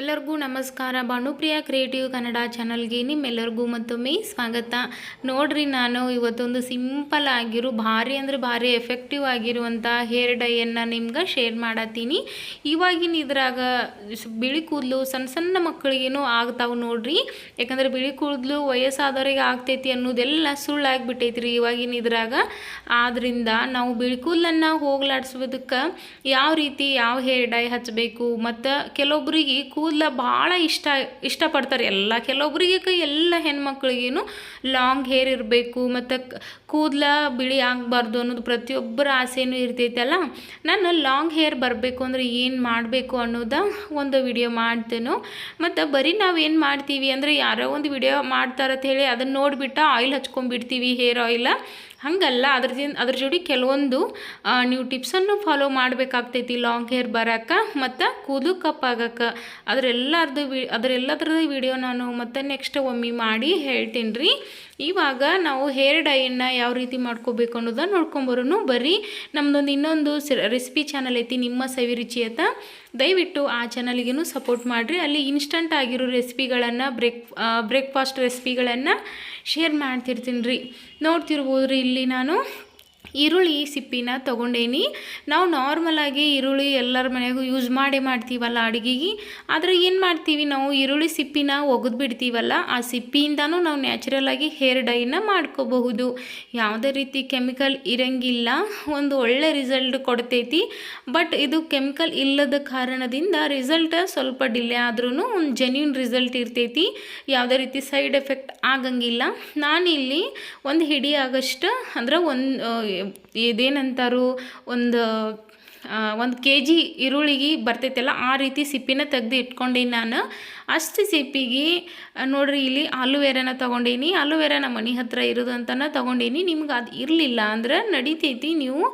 ಎಲ್ಲರಿಗೂ ನಮಸ್ಕಾರ. ಭಾನುಪ್ರಿಯ ಕ್ರಿಯೇಟಿವ್ ಕನ್ನಡ ಚಾನಲ್ಗೆ ನಿಮ್ಮೆಲ್ಲರಿಗೂ ಮತ್ತೊಮ್ಮೆ ಸ್ವಾಗತ. ನೋಡ್ರಿ, ನಾನು ಇವತ್ತೊಂದು ಸಿಂಪಲ್ ಆಗಿರೋ, ಭಾರಿ ಅಂದರೆ ಭಾರಿ ಎಫೆಕ್ಟಿವ್ ಆಗಿರುವಂಥ ಹೇರ್ ಡೈಯನ್ನು ನಿಮ್ಗೆ ಶೇರ್ ಮಾಡತ್ತೀನಿ. ಇವಾಗಿನ ಇದ್ರಾಗ ಬಿಳಿ ಕೂದಲು ಸಣ್ಣ ಸಣ್ಣ ಮಕ್ಕಳಿಗೇನು ಆಗ್ತಾವೆ ನೋಡ್ರಿ. ಯಾಕಂದರೆ ಬಿಳಿ ಕೂದಲು ವಯಸ್ಸಾದವರಿಗೆ ಆಗ್ತೈತಿ ಅನ್ನೋದೆಲ್ಲ ಸುಳ್ಳಾಗಿಬಿಟ್ಟೈತಿ ರೀ ಇವಾಗಿನ ಇದ್ರಾಗ. ಆದ್ದರಿಂದ ನಾವು ಬಿಳಿ ಕೂದಲನ್ನು ಹೋಗ್ಲಾಡ್ಸೋದಕ್ಕೆ ಯಾವ ರೀತಿ ಯಾವ ಹೇರ್ ಡೈ ಹಚ್ಚಬೇಕು ಮತ್ತು ಕೆಲವೊಬ್ರಿಗೆ ಕೂದಲ ಭಾಳ ಇಷ್ಟ, ಇಷ್ಟಪಡ್ತಾರೆ. ಎಲ್ಲ ಕೆಲವೊಬ್ಬರಿಗೆ ಎಲ್ಲ ಹೆಣ್ಮಕ್ಳಿಗೇನು ಲಾಂಗ್ ಹೇರ್ ಇರಬೇಕು, ಮತ್ತು ಕೂದಲ ಬಿಳಿ ಆಗಬಾರ್ದು ಅನ್ನೋದು ಪ್ರತಿಯೊಬ್ಬರ ಆಸೆಯೂ ಇರ್ತೈತಲ್ಲ ನಾನು ಲಾಂಗ್ ಹೇರ್ ಬರಬೇಕು ಅಂದರೆ ಏನು ಮಾಡಬೇಕು ಅನ್ನೋದ ಒಂದು ವಿಡಿಯೋ ಮಾಡ್ತೇನೋ. ಮತ್ತು ಬರೀ ನಾವು ಏನು ಮಾಡ್ತೀವಿ ಅಂದರೆ ಯಾರೋ ಒಂದು ವಿಡಿಯೋ ಮಾಡ್ತಾರಂತ ಹೇಳಿ ಅದನ್ನು ನೋಡಿಬಿಟ್ಟು ಆಯಿಲ್ ಹಚ್ಕೊಂಡ್ಬಿಡ್ತೀವಿ ಹೇರ್ ಆಯಿಲ ಹಂಗಲ್ಲ, ಅದ್ರದಿಂದ, ಅದ್ರ ಜೋಡಿ ಕೆಲವೊಂದು ನೀವು ಟಿಪ್ಸನ್ನು ಫಾಲೋ ಮಾಡಬೇಕಾಗ್ತೈತಿ. ಲಾಂಗ್ ಹೇರ್ ಬರೋಕ್ಕೆ ಮತ್ತು ಕೂದಲು ಕಪ್ಪಾಗಕ್ಕೆ ಅದರೆಲ್ಲರದು ವಿ, ಅದರೆಲ್ಲದ್ರದ್ದು ವಿಡಿಯೋ ನಾನು ಮತ್ತೆ ನೆಕ್ಸ್ಟ್ ಒಮ್ಮೆ ಮಾಡಿ ಹೇಳ್ತೀನಿ ರೀ ಇವಾಗ ನಾವು ಹೇರ್ ಡೈಯನ್ನು ಯಾವ ರೀತಿ ಮಾಡ್ಕೋಬೇಕು ಅನ್ನೋದನ್ನ ನೋಡ್ಕೊಂಬರೋನು. ಬರ್ರಿ ನಮ್ಮದೊಂದು ಇನ್ನೊಂದು ರೆಸಿಪಿ ಚಾನಲ್ ಐತಿ, ನಿಮ್ಮ ಸವಿ ರುಚಿ ಅಂತ. ದಯವಿಟ್ಟು ಆ ಚಾನಲ್ಗೇನು ಸಪೋರ್ಟ್ ಮಾಡಿರಿ. ಅಲ್ಲಿ ಇನ್ಸ್ಟಂಟ್ ಆಗಿರೋ ರೆಸಿಪಿಗಳನ್ನು ಬ್ರೇಕ್ ಬ್ರೇಕ್ಫಾಸ್ಟ್ ರೆಸಿಪಿಗಳನ್ನು ಶೇರ್ ಮಾಡ್ತಿರ್ತೀನಿ ರೀ. ನೋಡ್ತಿರ್ಬೋದು ರೀ ಇಲ್ಲಿ ನಾನು ಈರುಳ್ಳಿ ಸಿಪ್ಪಿನ ತೊಗೊಂಡೇನಿ. ನಾವು ನಾರ್ಮಲಾಗಿ ಈರುಳ್ಳಿ ಎಲ್ಲರ ಮನೆಗೂ ಯೂಸ್ ಮಾಡೇ ಮಾಡ್ತೀವಲ್ಲ ಅಡುಗೆಗೆ. ಆದರೆ ಏನು ಮಾಡ್ತೀವಿ ನಾವು? ಈರುಳ್ಳಿ ಸಿಪ್ಪಿನ ಒಗೆದು ಬಿಡ್ತೀವಲ್ಲ, ಆ ಸಿಪ್ಪಿಯಿಂದನೂ ನಾವು ನ್ಯಾಚುರಲಾಗಿ ಹೇರ್ ಡೈನ ಮಾಡ್ಕೋಬಹುದು. ಯಾವುದೇ ರೀತಿ ಕೆಮಿಕಲ್ ಇರಂಗಿಲ್ಲ, ಒಂದು ಒಳ್ಳೆ ರಿಸಲ್ಟ್ ಕೊಡ್ತೈತಿ. ಬಟ್ ಇದು ಕೆಮಿಕಲ್ ಇಲ್ಲದ ಕಾರಣದಿಂದ ರಿಸಲ್ಟ್ ಸ್ವಲ್ಪ ಡಿಲೇ ಆದ್ರೂ ಒಂದು ಜೆನ್ಯೂನ್ ರಿಸಲ್ಟ್ ಇರ್ತೈತಿ. ಯಾವುದೇ ರೀತಿ ಸೈಡ್ ಎಫೆಕ್ಟ್ ಆಗಂಗಿಲ್ಲ. ನಾನಿಲ್ಲಿ ಒಂದು ಹಿಡಿ ಆಗಷ್ಟು ಅಂದ್ರೆ ಒಂದು ಇದೇನಂತಾರು ಒಂದು ಒಂದು ಕೆ ಜಿ ಈರುಳ್ಳಿಗೆ ಬರ್ತೈತಲ್ಲ, ಆ ರೀತಿ ಸಿಪ್ಪಿನ ತೆಗ್ದು ಇಟ್ಕೊಂಡೀನಿ ನಾನು. ಅಷ್ಟು ಸಿಪ್ಪಿಗೆ ನೋಡ್ರಿ ಇಲ್ಲಿ ಆಲೂವೆರಾನ ತೊಗೊಂಡೀನಿ. ಆಲೂವೆರಾ ನಮ್ಮ ಮನೆ ಹತ್ರ ಇರೋದು ಅಂತನ ತೊಗೊಂಡೀನಿ. ನಿಮ್ಗೆ ಅದು ಇರಲಿಲ್ಲ ಅಂದ್ರೆ ನಡಿತೈತಿ ನೀವು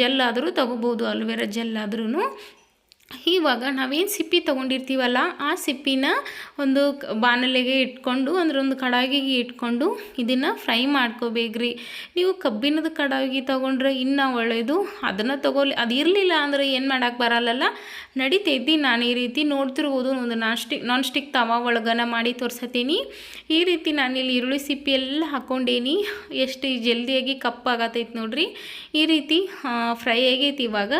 ಜೆಲ್ ಆದರೂ ತೊಗೋಬೋದು, ಆಲೂವೆರಾ ಜೆಲ್ ಆದ್ರೂ ಇವಾಗ ನಾವೇನು ಸಿಪ್ಪಿ ತೊಗೊಂಡಿರ್ತೀವಲ್ಲ, ಆ ಸಿಪ್ಪಿನ ಒಂದು ಬಾಣಲೆಗೆ ಇಟ್ಕೊಂಡು ಅಂದ್ರೆ ಒಂದು ಕಡಾಯಿಗೆ ಇಟ್ಕೊಂಡು ಇದನ್ನು ಫ್ರೈ ಮಾಡ್ಕೋಬೇಕ್ರಿ. ನೀವು ಕಬ್ಬಿಣದ ಕಡಾಯಿಗೆ ತೊಗೊಂಡ್ರೆ ಇನ್ನೂ ಒಳ್ಳೆಯದು ಅದನ್ನು ತೊಗೊಲಿ ಅದು ಇರಲಿಲ್ಲ ಅಂದರೆ ಏನು ಮಾಡೋಕ್ಕೆ ಬರಲ್ಲಲ್ಲ. ನಡಿತೈತಿ ನಾನು ಈ ರೀತಿ ನೋಡ್ತಿರ್ಬೋದು ಒಂದು ನಾನ್ ಸ್ಟಿಕ್ ನಾನ್ ಸ್ಟಿಕ್ ತವಾ ಒಳಗನ ಮಾಡಿ ತೋರ್ಸತ್ತೀನಿ ಈ ರೀತಿ ನಾನಿಲ್ಲಿ ಈರುಳ್ಳಿ ಸಿಪ್ಪಿ ಎಲ್ಲ ಹಾಕ್ಕೊಂಡೇನಿ ಎಷ್ಟು ಜಲ್ದಿಯಾಗಿ ಕಪ್ಪಾಗತೈತಿ ನೋಡ್ರಿ. ಈ ರೀತಿ ಫ್ರೈ ಆಗೈತಿ ಇವಾಗ.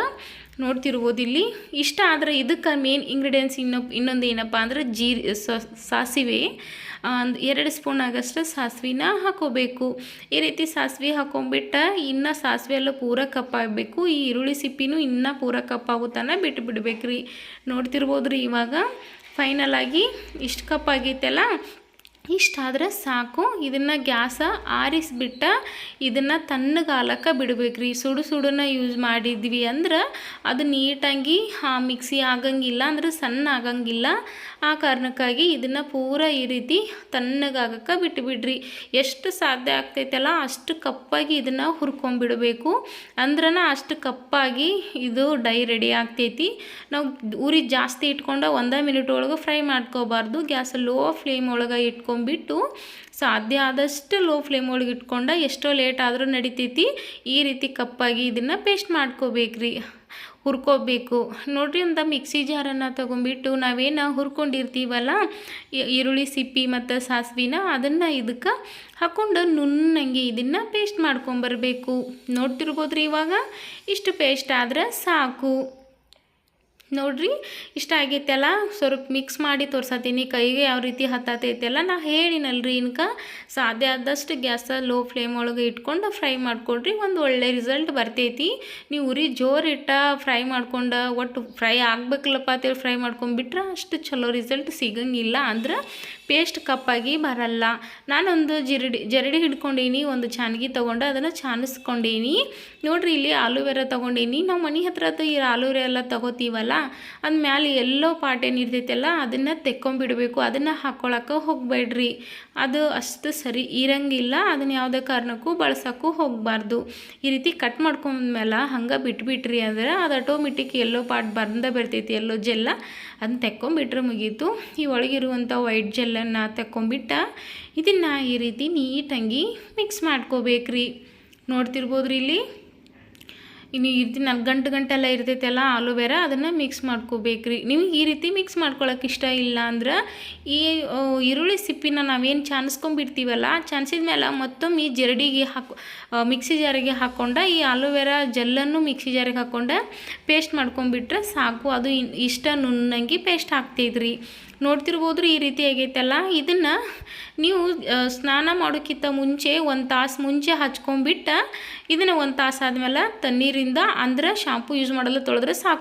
ನೋಡ್ತಿರ್ಬೋದು ಇಲ್ಲಿ ಇಷ್ಟ ಆದರೆ ಇದಕ್ಕೆ ಮೇನ್ ಇಂಗ್ರೀಡಿಯೆಂಟ್ಸ್ ಇನ್ನೊ, ಇನ್ನೊಂದು ಏನಪ್ಪ ಅಂದರೆ ಜೀರ್ ಸಾಸಿವೆ ಎರಡು ಸ್ಪೂನ್ ಆಗಷ್ಟು ಸಾಸಿವೆನ ಹಾಕೋಬೇಕು. ಈ ರೀತಿ ಸಾಸಿವೆ ಹಾಕೊಂಡ್ಬಿಟ್ಟ ಇನ್ನು ಸಾಸಿವೆ ಎಲ್ಲ ಪೂರ ಕಪ್ಪಾಗಬೇಕು ಈ ಈರುಳ್ಳಿ ಸಿಪ್ಪಿನೂ ಇನ್ನೂ ಪೂರ ಕಪ್ಪಾಗೋ ಬಿಟ್ಟು ಬಿಡ್ಬೇಕು ರೀ ನೋಡ್ತಿರ್ಬೋದು ರೀ ಇವಾಗ? ಫೈನಲ್ ಆಗಿ ಇಷ್ಟು ಕಪ್ಪಾಗೈತಲ್ಲ ಇಷ್ಟಾದ್ರೆ ಸಾಕು. ಇದನ್ನು ಗ್ಯಾಸ ಆರಿಸ್ಬಿಟ್ಟು ಇದನ್ನು ತಣ್ಣಗಾಲಕ್ಕೆ ಬಿಡ್ಬೇಕ್ರಿ. ಸುಡು ಸುಡನ್ನ ಯೂಸ್ ಮಾಡಿದ್ವಿ ಅಂದ್ರೆ ಅದು ನೀಟಾಗಿ ಮಿಕ್ಸಿ ಆಗಂಗಿಲ್ಲ ಅಂದ್ರೆ ಸಣ್ಣ ಆಗಂಗಿಲ್ಲ. ಆ ಕಾರಣಕ್ಕಾಗಿ ಇದನ್ನು ಪೂರ ಈ ರೀತಿ ತಣ್ಣಗಾಗಕ್ಕೆ ಬಿಟ್ಟುಬಿಡ್ರಿ ಎಷ್ಟು ಸಾಧ್ಯ ಆಗ್ತೈತಲ್ಲ ಅಷ್ಟು ಕಪ್ಪಾಗಿ ಇದನ್ನು ಹುರ್ಕೊಂಬಿಡಬೇಕು ಅಂದ್ರನ ಅಷ್ಟು ಕಪ್ಪಾಗಿ ಇದು ಡೈ ರೆಡಿ ಆಗ್ತೈತಿ. ನಾವು ಉರಿ ಜಾಸ್ತಿ ಇಟ್ಕೊಂಡು ಒಂದೇ ಮಿನಿಟ್ ಒಳಗೆ ಫ್ರೈ ಮಾಡ್ಕೋಬಾರ್ದು. ಗ್ಯಾಸ್ ಲೋ ಫ್ಲೇಮ್ ಒಳಗೆ ಇಟ್ಕೊಂಡ್ಬಿಟ್ಟು ಸಾಧ್ಯ ಆದಷ್ಟು ಲೋ ಫ್ಲೇಮ್ ಒಳಗೆ ಇಟ್ಕೊಂಡು ಎಷ್ಟೋ ಲೇಟ್ ಆದರೂ ನಡಿತೈತಿ. ಈ ರೀತಿ ಕಪ್ಪಾಗಿ ಇದನ್ನು ಪೇಸ್ಟ್ ಮಾಡ್ಕೋಬೇಕ್ರಿ. ಹುರ್ಕೋಬೇಕು. ನೋಡ್ರಿ ಅಂತ ಮಿಕ್ಸಿ ಜಾರನ್ನು ತೊಗೊಂಬಿಟ್ಟು ನಾವೇನು ಹುರ್ಕೊಂಡಿರ್ತೀವಲ್ಲ ಈರುಳ್ಳಿ ಸಿಪ್ಪಿ ಮತ್ತು ಸಾಸಿವಿನ ಅದನ್ನು ಇದಕ್ಕೆ ಹಾಕ್ಕೊಂಡು ನುಣ್ಣಂಗೆ ಇದನ್ನು ಪೇಸ್ಟ್ ಮಾಡ್ಕೊಂಬರ್ಬೇಕು ನೋಡ್ತಿರ್ಬೋದ್ರಿ ಇವಾಗ? ಇಷ್ಟು ಪೇಸ್ಟ್ ಆದರೆ ಸಾಕು. ನೋಡ್ರಿ, ಇಷ್ಟ ಆಗೈತಲ್ಲ? ಸ್ವಲ್ಪ ಮಿಕ್ಸ್ ಮಾಡಿ ತೋರ್ಸತ್ತೀನಿ ಕೈಗೆ ಯಾವ ರೀತಿ ಹತ್ತತೈತೆಲ್ಲ ನಾ ಹೇಳಿನಲ್ರಿ ಇನ್ಕ. ಸಾಧ್ಯ ಆದಷ್ಟು ಗ್ಯಾಸ ಲೋ ಫ್ಲೇಮ್ ಒಳಗೆ ಇಟ್ಕೊಂಡು ಫ್ರೈ ಮಾಡ್ಕೊಡ್ರಿ, ಒಂದು ಒಳ್ಳೆ ರಿಸಲ್ಟ್ ಬರ್ತೈತಿ. ನೀವು ಉರಿ ಜೋರು ಇಟ್ಟ ಫ್ರೈ ಮಾಡ್ಕೊಂಡು ಒಟ್ಟು ಫ್ರೈ ಆಗ್ಬೇಕಲ್ಲಪ್ಪ ಅಂತೇಳಿ ಫ್ರೈ ಮಾಡ್ಕೊಂಡ್ಬಿಟ್ರೆ ಅಷ್ಟು ಚಲೋ ರಿಸಲ್ಟ್ ಸಿಗಂಗಿಲ್ಲ ಅಂದ್ರೆ ಪೇಸ್ಟ್ ಕಪ್ಪಾಗಿ ಬರಲ್ಲ. ನಾನೊಂದು ಜಿರಡಿ, ಜರಡಿ ಹಿಡ್ಕೊಂಡೀನಿ, ಒಂದು ಚಾನ್ಗಿ ತೊಗೊಂಡು ಅದನ್ನು ಚಾನಿಸ್ಕೊಂಡೀನಿ. ನೋಡ್ರಿ ಇಲ್ಲಿ ಆಲೂವೆರಾ ತೊಗೊಂಡೀನಿ. ನಾವು ಮನೆ ಹತ್ರ ಈ ಆಲೂವೆರಾ ಎಲ್ಲ ತಗೋತೀವಲ್ಲ ಅದ್ ಮ್ಯಾಲೆ ಎಲ್ಲೋ ಪಾರ್ಟ್ ಏನು ಇರ್ತೈತಲ್ಲ ಅದನ್ನು ತೆಕ್ಕೊಂಬಿಡಬೇಕು, ಅದನ್ನು ಹಾಕ್ಕೊಳಕ್ಕೆ ಹೋಗಬೇಡ್ರಿ. ಅದು ಅಷ್ಟು ಸರಿ ಇರಂಗಿಲ್ಲ ಅದನ್ನು ಯಾವುದೇ ಕಾರಣಕ್ಕೂ ಬಳಸೋಕ್ಕೂ ಹೋಗಬಾರ್ದು. ಈ ರೀತಿ ಕಟ್ ಮಾಡ್ಕೊಂಡ್ಮೇಲೆ ಹಂಗೆ ಬಿಟ್ಬಿಟ್ರಿ ಅಂದ್ರೆ ಅದು ಆಟೋಮೆಟಿಕ್ ಎಲ್ಲೋ ಪಾರ್ಟ್ ಬಂದ ಬರ್ತೈತಿ, ಎಲ್ಲೋ ಜೆಲ್ಲ ಅದನ್ನ ತೆಕ್ಕೊಂಬಿಟ್ರೆ ಮುಗೀತು. ಈ ಒಳಗಿರುವಂಥ ವೈಟ್ ಜೆಲ್ಲನ್ನು ತೆಕ್ಕೊಂಬಿಟ್ಟ ಇದನ್ನು ಈ ರೀತಿ ನೀಟಾಗಿ ಮಿಕ್ಸ್ ಮಾಡ್ಕೋಬೇಕ್ರಿ. ನೋಡ್ತಿರ್ಬೋದ್ರಿ ಇಲ್ಲಿ? ಇನ್ನು ರೀತಿ ನಾಲ್ಕು ಗಂಟು ಗಂಟೆಲ್ಲ ಇರ್ತೈತಲ್ಲ ಆಲೋವೆರಾ, ಅದನ್ನು ಮಿಕ್ಸ್ ಮಾಡ್ಕೋಬೇಕ್ರಿ. ನಿಮಗೆ ಈ ರೀತಿ ಮಿಕ್ಸ್ ಮಾಡ್ಕೊಳಕ್ಕೆ ಇಷ್ಟ ಇಲ್ಲ ಅಂದ್ರೆ ಈ ಈರುಳ್ಳಿ ಸಿಪ್ಪಿನ ನಾವೇನು ಚಾನ್ಸ್ಕೊಂಬಿಡ್ತೀವಲ್ಲ ಚಾನ್ಸಿದ ಮೇಲೆ ಮತ್ತೊಮ್ಮೆ ಈ ಜರಡಿಗೆ ಹಾಕು ಮಿಕ್ಸಿ ಜಾರಿಗೆ ಹಾಕ್ಕೊಂಡು ಈ ಆಲೋವೆರಾ ಜೆಲ್ಲನ್ನು ಮಿಕ್ಸಿ ಜಾರಿಗೆ ಹಾಕ್ಕೊಂಡು ಪೇಸ್ಟ್ ಮಾಡ್ಕೊಂಬಿಟ್ರೆ ಸಾಕು. ಅದು ಇಷ್ಟ ನುಣ್ಣಂಗೆ ಪೇಸ್ಟ್ ಆಗ್ತೈತ್ರಿ. ನೋಡ್ತಿರ್ಬೋದ್ರಿ ಈ ರೀತಿ ಆಗೈತಲ್ಲ? ಇದನ್ನು ನೀವು ಸ್ನಾನ ಮಾಡೋಕ್ಕಿಂತ ಮುಂಚೆ ಒಂದು ತಾಸು ಮುಂಚೆ ಹಚ್ಕೊಂಬಿಟ್ಟು ಇದನ್ನು ಒಂದು ತಾಸು ಆದಮೇಲೆ ತಣ್ಣೀರಿಂದ ಅಂದ್ರೆ ಶಾಂಪು ಯೂಸ್ ಮಾಡಲ್ಲ ತೊಳೆದ್ರೆ ಸಾಕು.